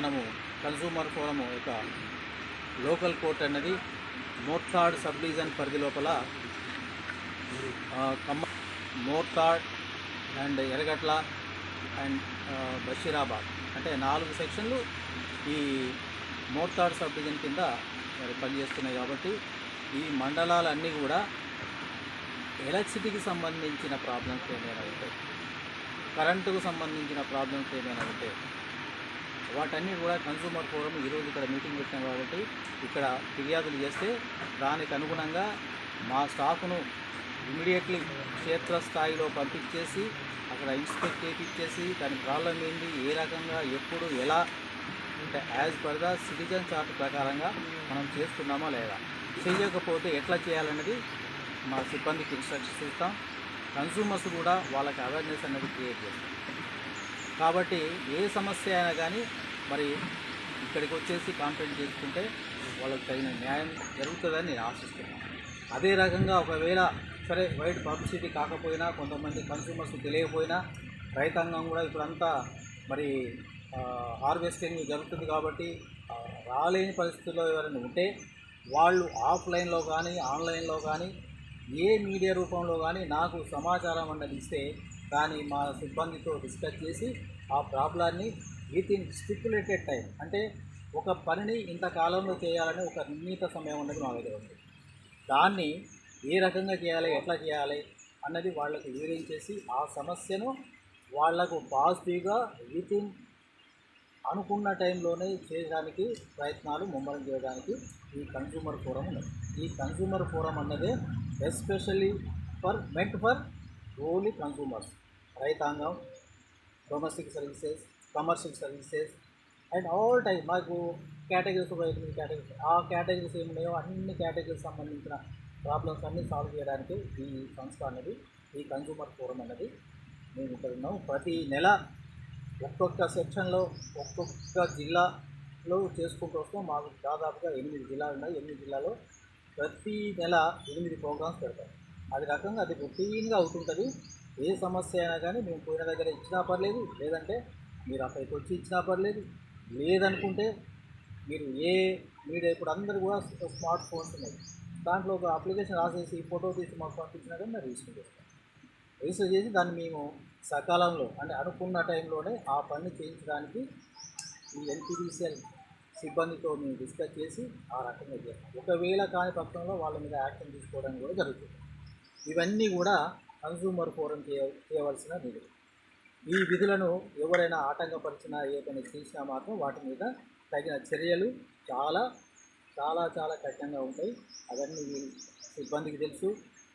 మనము consumer forum యొక్క local court అన్నది మోర్తాడ్ సబ్ డివిజన్ పరిధి లోపల కమ్మ మోర్తాడ్ అండ్ ఎరగట్ల అండ్ బషీరాబాద్. అంటే నాలుగు సెక్షన్లు ఈ మోర్తాడ్ సబ్ డివిజన్ కింద మరి పనిచేస్తున్నాయి కాబట్టి ఈ మండలాలన్నీ కూడా ఎలక్ట్రిసిటీకి సంబంధించిన ప్రాబ్లమ్స్ ఏమైనా ఉంటాయి కరెంటుకు సంబంధించిన ప్రాబ్లమ్స్ ఏమైనా ఉంటాయి వాటన్నీ కూడా కన్సూమర్ ఫోరం ఈరోజు ఇక్కడ మీటింగ్ పెట్టాం కాబట్టి ఇక్కడ ఫిర్యాదులు చేస్తే దానికి అనుగుణంగా మా స్టాఫ్ను ఇమీడియట్లీ క్షేత్రస్థాయిలో పంపించేసి అక్కడ ఇన్స్పెక్ట్ చేయించేసి దాని ప్రాబ్లం ఏంటి ఏ రకంగా ఎప్పుడు ఎలా అంటే as per the citizen charter ప్రకారంగా మనం చేస్తున్నామా లేదా చేయకపోతే ఎట్లా చేయాలన్నది మా సిబ్బందికి ఇన్స్ట్రక్షన్స్ ఇస్తాం. కన్సూమర్స్ కూడా వాళ్ళకి అవేర్నెస్ అనేది క్రియేట్ చేస్తాం. కాబట్టి ఏ సమస్య అయినా కానీ మరి ఇక్కడికి వచ్చేసి కాంప్లైంట్ చేసుకుంటే వాళ్ళకి తగిన న్యాయం జరుగుతుందని నేను ఆశిస్తున్నాను. అదే రకంగా ఒకవేళ సరే వైట్ పబ్లిసిటీ కాకపోయినా కొంతమంది కన్స్యూమర్స్ తెలియకపోయినా రైతాంగం కూడా ఇప్పుడంతా మరి హార్వెస్టింగ్ జరుగుతుంది కాబట్టి రాలేని పరిస్థితుల్లో ఎవరైనా ఉంటే వాళ్ళు ఆఫ్లైన్లో కానీ ఆన్లైన్లో కానీ ఏ మీడియా రూపంలో కానీ నాకు సమాచారం అన్నది ఇస్తే దాన్ని మా సిబ్బందితో డిస్కస్ చేసి ఆ ప్రాబ్లాన్ని విత్ ఇన్ స్టిపులేటెడ్ టైం అంటే ఒక పనిని ఇంత కాలంలో చేయాలని ఒక నిర్ణీత సమయం అన్నది మా దగ్గర ఉంది. దాన్ని ఏ రకంగా చేయాలి ఎట్లా చేయాలి అన్నది వాళ్ళకు వివరించేసి ఆ సమస్యను వాళ్ళకు పాజిటివ్గా విత్ ఇన్ అనుకున్న టైంలోనే చేయడానికి ప్రయత్నాలు ముమ్మరం చేయడానికి ఈ కన్సూమర్ ఫోరం ఉన్నది. ఈ కన్సూమర్ ఫోరం అన్నదే ఎస్పెషల్లీ ఫర్ మెంట్ ఫర్ ఓన్లీ కన్సూమర్స్ రైతాంగం domestic services commercial services and all type మాకు కేటగిరీస్ వైపు కేటగిరీస్ ఆ కేటగిరీస్ ఏమున్నాయో అన్ని కేటగిరీస్ సంబంధించిన ప్రాబ్లమ్స్ అన్నీ సాల్వ్ చేయడానికి ఈ సంస్థ అనేది ఈ కన్సూమర్ ఫోరం అనేది మేము ఇక్కడ ఉన్నాం ప్రతి నెల ఒక్కొక్క సెక్షన్లో ఒక్కొక్క జిల్లాలో చేసుకుంటూ వస్తాం. మాకు దాదాపుగా ఎనిమిది జిల్లాలు ఉన్నాయి. ఎనిమిది జిల్లాలో ప్రతి నెల ఎనిమిది ప్రోగ్రామ్స్ పెడతాం. అది రకంగా అది రొటీన్గా అవుతుంటుంది. ఏ సమస్య అయినా కానీ మేము పోయిన దగ్గర ఇచ్చినా పర్లేదు లేదంటే మీరు అక్కడికి వచ్చి ఇచ్చినా పర్లేదు. లేదనుకుంటే మీరు ఏ మీడియా ఇప్పుడు అందరూ కూడా స్మార్ట్ ఫోన్స్ ఉన్నాయి. దాంట్లో ఒక అప్లికేషన్ రాసేసి ఫోటో తీసి మాకు పంపించినా కానీ మేము రిజిస్టర్ చేస్తాం. రిజిస్టర్ చేసి దాన్ని మేము సకాలంలో అంటే అనుకున్న టైంలోనే ఆ పని చేయించడానికి ఈ ఎన్పిడిసిఎల్ సిబ్బందితో మేము డిస్కస్ చేసి ఆ రకంగా చేస్తాం. ఒకవేళ కాని పక్షంలో వాళ్ళ మీద యాక్షన్ తీసుకోవడం కూడా జరుగుతుంది. ఇవన్నీ కూడా కన్సూమర్ ఫోరం చేయ చేయవలసిన విధులు. ఈ విధులను ఎవరైనా ఆటంకపరిచినా ఏ పని చేసినా మాత్రం వాటి మీద తగిన చర్యలు చాలా చాలా చాలా కఠినంగా ఉంటాయి. అవన్నీ సిబ్బందికి తెలుసు.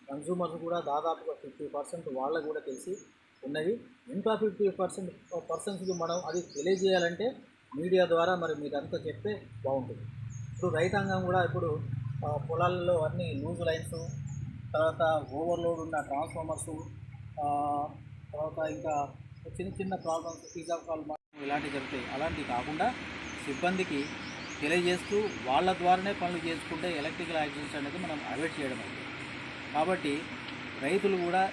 కన్సూమర్స్ కూడా దాదాపుగా ఫిఫ్టీ పర్సెంట్ వాళ్ళకు కూడా తెలిసి ఉన్నది ఇంకా ఫిఫ్టీ పర్సెంట్ పర్సన్స్కి మనం అది తెలియజేయాలంటే మీడియా ద్వారా మరి మీరంతా చెప్తే బాగుంటుంది. ఇప్పుడు రైతాంగం కూడా ఇప్పుడు పొలాలలో అన్ని లూజ్ లైన్స్ తర్వాత ఓవర్లోడ్ ఉన్న ట్రాన్స్ఫార్మర్స్ తర్వాత ఇంకా చిన్న చిన్న ప్రాబ్లమ్స్ పిజ్జా కాల్ ఇలాంటివి జరుగుతాయి. అలాంటివి కాకుండా సిబ్బందికి తెలియజేస్తూ వాళ్ళ ద్వారానే పనులు చేసుకుంటే ఎలక్ట్రికల్ యాక్సిడెంట్స్ అనేది మనం అవాయిడ్ చేయడం అవుతుంది కాబట్టి రైతులు కూడా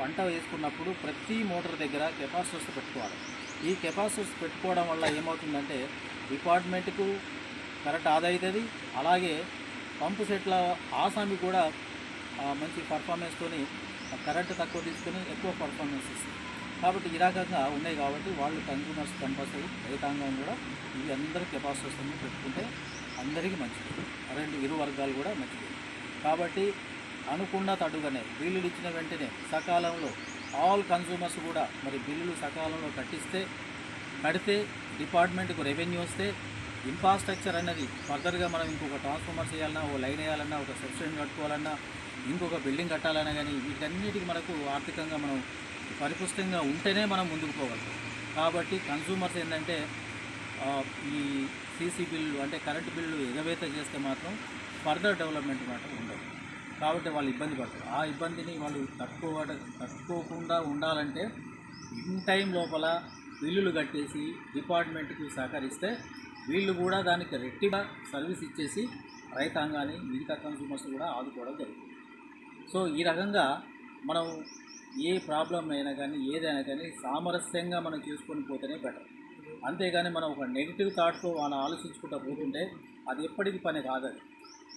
పంట వేసుకున్నప్పుడు ప్రతి మోటార్ దగ్గర కెపాసిటర్స్ పెట్టుకోవాలి. ఈ కెపాసిటర్స్ పెట్టుకోవడం వల్ల ఏమవుతుందంటే డిపార్ట్మెంట్కు కరెక్ట్ ఆదా అవుతుంది. అలాగే పంపు సెట్ల ఆసామి కూడా మంచి పర్ఫార్మెన్స్తోని కరెంట్ తక్కువ తీసుకొని ఎక్కువ పర్ఫార్మెన్స్ ఇస్తుంది. కాబట్టి ఈ రకంగా ఉన్నాయి కాబట్టి వాళ్ళు కన్సూమర్స్ కంపల్సరీ రైతాంగం కూడా ఇవి అందరి కెపాసిటీస్ అన్ని పెట్టుకుంటే అందరికీ మంచిది. రెండు ఇరు వర్గాలు కూడా మంచిది. కాబట్టి అనుకున్న తడుగానే బిల్లులు ఇచ్చిన వెంటనే సకాలంలో ఆల్ కన్సూమర్స్ కూడా మరి బిల్లులు సకాలంలో కట్టిస్తే కడితే డిపార్ట్మెంట్కు రెవెన్యూ వస్తే ఇన్ఫ్రాస్ట్రక్చర్ అనేది ఫర్దర్గా మనం ఇంకొక ట్రాన్స్ఫార్మర్ చేయాలన్నా ఒక లైన్ వేయాలన్నా ఒక సబ్సిడీ కట్టుకోవాలన్నా ఇంకొక బిల్డింగ్ కట్టాలన్నా కానీ వీటన్నిటికి మనకు ఆర్థికంగా మనం పరిపుష్టంగా ఉంటేనే మనం ముందుకు పోగలుగుతాం కాబట్టి కన్సూమర్స్ ఏంటంటే ఈ సీసీ బిల్లు అంటే కరెంటు బిల్లు ఎగవేత చేస్తే మాత్రం ఫర్దర్ డెవలప్మెంట్ మాత్రం ఉండదు. కాబట్టి వాళ్ళు ఇబ్బంది పడతారు. ఆ ఇబ్బందిని వాళ్ళు తట్టుకోవ తట్టుకోకుండా ఉండాలంటే ఇన్ టైం లోపల బిల్లులు కట్టేసి డిపార్ట్మెంట్కి సహకరిస్తే వీళ్ళు కూడా దానికి రెట్టిగా సర్వీస్ ఇచ్చేసి రైతాంగాన్ని మిగతా కన్సూమర్స్ కూడా ఆదుకోవడం జరుగుతుంది. సో ఈ రకంగా మనం ఏ ప్రాబ్లం అయినా కానీ ఏదైనా కానీ సామరస్యంగా మనం చేసుకొని పోతేనే బెటర్. అంతేగాని మనం ఒక నెగిటివ్ థాట్తో మనం ఆలోచించుకుంటూ పోతుంటే అది ఎప్పటికీ పని కాదది.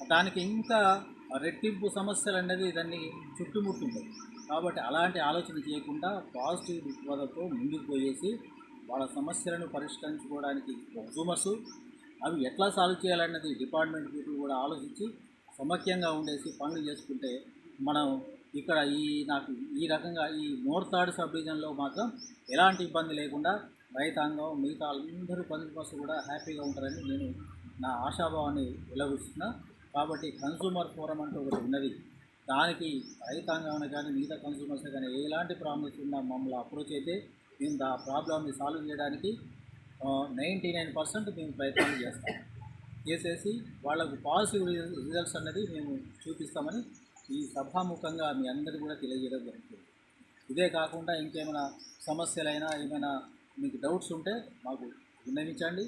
దానికి ఇంకా రెట్టింపు సమస్యలు అనేది దాన్ని చుట్టుముట్టుంటాయి కాబట్టి అలాంటి ఆలోచన చేయకుండా పాజిటివ్ దృక్పథంతో ముందుకు పోయేసి వాళ్ళ సమస్యలను పరిష్కరించుకోవడానికి కన్సూమర్స్ అవి ఎట్లా సాల్వ్ చేయాలన్నది డిపార్ట్మెంట్ పీపుల్ కూడా ఆలోచించి సమక్యంగా ఉండేసి పనులు చేసుకుంటే మనం ఇక్కడ ఈ నాకు ఈ రకంగా ఈ మోర్తాడు సబ్ డివిజన్లో మాత్రం ఎలాంటి ఇబ్బంది లేకుండా రైతాంగం మిగతా అందరూ కన్సూమర్స్ కూడా హ్యాపీగా ఉంటారని నేను నా ఆశాభావాన్ని వెలవిస్తున్నా కాబట్టి కన్సూమర్ ఫోరం అంటూ ఒకటి ఉన్నది. దానికి రైతాంగం కానీ మిగతా కన్సూమర్స్ కానీ ఎలాంటి ప్రాబ్లమ్స్ ఉన్నా మమ్మల్ని అప్రోచ్ అయితే మేము ఆ ప్రాబ్లమ్ని సాల్వ్ చేయడానికి నైంటీ నైన్ పర్సెంట్ మేము ప్రయత్నాలు చేస్తాం. చేసేసి వాళ్ళకు పాజిటివ్ రిజల్ట్స్ అనేది మేము చూపిస్తామని ఈ సభాముఖంగా మీ అందరికీ కూడా తెలియజేయడం జరుగుతుంది. ఇదే కాకుండా ఇంకేమైనా సమస్యలైనా ఏమైనా మీకు డౌట్స్ ఉంటే మాకు విన్నవించండి.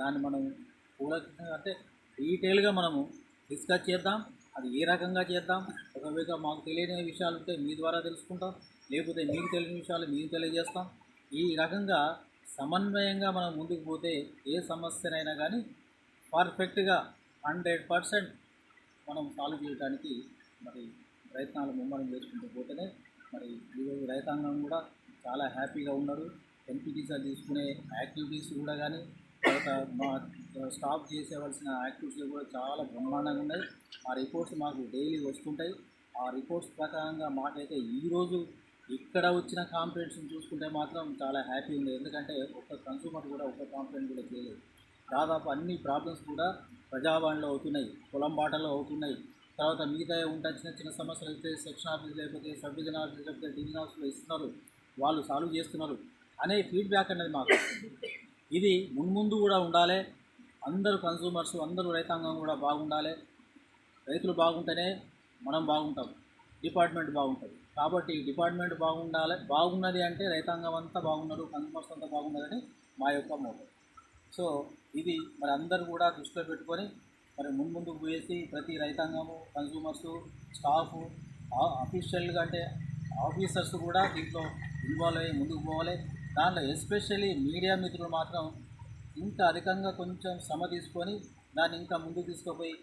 దాన్ని మనం కూలంకషంగా అంటే డీటెయిల్గా మనము డిస్కస్ చేద్దాం. అది ఏ రకంగా చేద్దాం? ఒకవేళ మాకు తెలియని విషయాలు ఉంటే మీ ద్వారా తెలుసుకుంటాం. లేకపోతే మీకు తెలియని విషయాలు మీకు తెలియజేస్తాం. ఈ రకంగా సమన్వయంగా మనం ముందుకు పోతే ఏ సమస్యనైనా కానీ పర్ఫెక్ట్గా హండ్రెడ్ పర్సెంట్ మనం సాల్వ్ చేయడానికి మరి ప్రయత్నాలు ముమ్మరం చేసుకుంటూ పోతేనే మరి ఈరోజు రైతాంగం కూడా చాలా హ్యాపీగా ఉన్నారు. ఎన్పిటీసీలు తీసుకునే యాక్టివిటీస్ కూడా కానీ తర్వాత మా స్టాప్ చేసేవలసిన యాక్టివిటీస్ కూడా చాలా బ్రహ్మాండంగా ఉన్నాయి. ఆ రిపోర్ట్స్ మాకు డైలీ వస్తుంటాయి. ఆ రిపోర్ట్స్ ప్రకారంగా మాకైతే ఈరోజు ఇక్కడ వచ్చిన కాంప్లైంట్స్ని చూసుకుంటే మాత్రం చాలా హ్యాపీ ఉంది. ఎందుకంటే ఒక్క కన్సూమర్ కూడా ఒక్క కాంప్లైంట్ కూడా చేయలేదు. దాదాపు అన్ని ప్రాబ్లమ్స్ కూడా ప్రజాభవన్లో అవుతున్నాయి. పొలం బాటలో అవుతున్నాయి. తర్వాత మిగతా ఉంటా చిన్న చిన్న సమస్యలు అయితే సెక్షన్ ఆఫీస్ లేకపోతే సబ్ డివిజన్ ఆఫీస్ లేకపోతే డివిజన్ ఆఫీస్లో ఇస్తున్నారు. వాళ్ళు సాల్వ్ చేస్తున్నారు. అనే ఫీడ్బ్యాక్ అనేది మాకు. ఇది మున్ముందు కూడా ఉండాలి. అందరూ కన్సూమర్స్ అందరూ రైతాంగం కూడా బాగుండాలి. రైతులు బాగుంటేనే మనం బాగుంటాం. డిపార్ట్మెంట్ బాగుంటుంది. కాబట్టి డిపార్ట్మెంట్ బాగుండాలి. బాగున్నది అంటే రైతాంగం అంతా బాగున్నారు కన్సూమర్స్ అంతా బాగున్నారని మా యొక్క మోటో సో ఇది మరి అందరూ కూడా దృష్టిలో పెట్టుకొని మరి ముందుకు పోయేసి ప్రతి రైతాంగము కన్సూమర్స్ స్టాఫ్ అఫీషియల్గా అంటే ఆఫీసర్స్ కూడా దీంట్లో ఇన్వాల్వ్ అయ్యి ముందుకు పోవాలి. దాంట్లో ఎస్పెషల్లీ మీడియా మిత్రులు మాత్రం ఇంకా అధికంగా కొంచెం శ్రమ తీసుకొని దాన్ని ఇంకా ముందుకు తీసుకుపోయి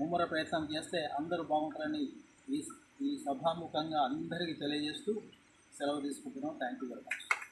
ముమ్మర ప్రయత్నం చేస్తే అందరూ బాగుంటారని ఈ ఈ సభాముఖంగా అందరికీ తెలియజేస్తూ సెలవు తీసుకుంటున్నాం. Thank you very much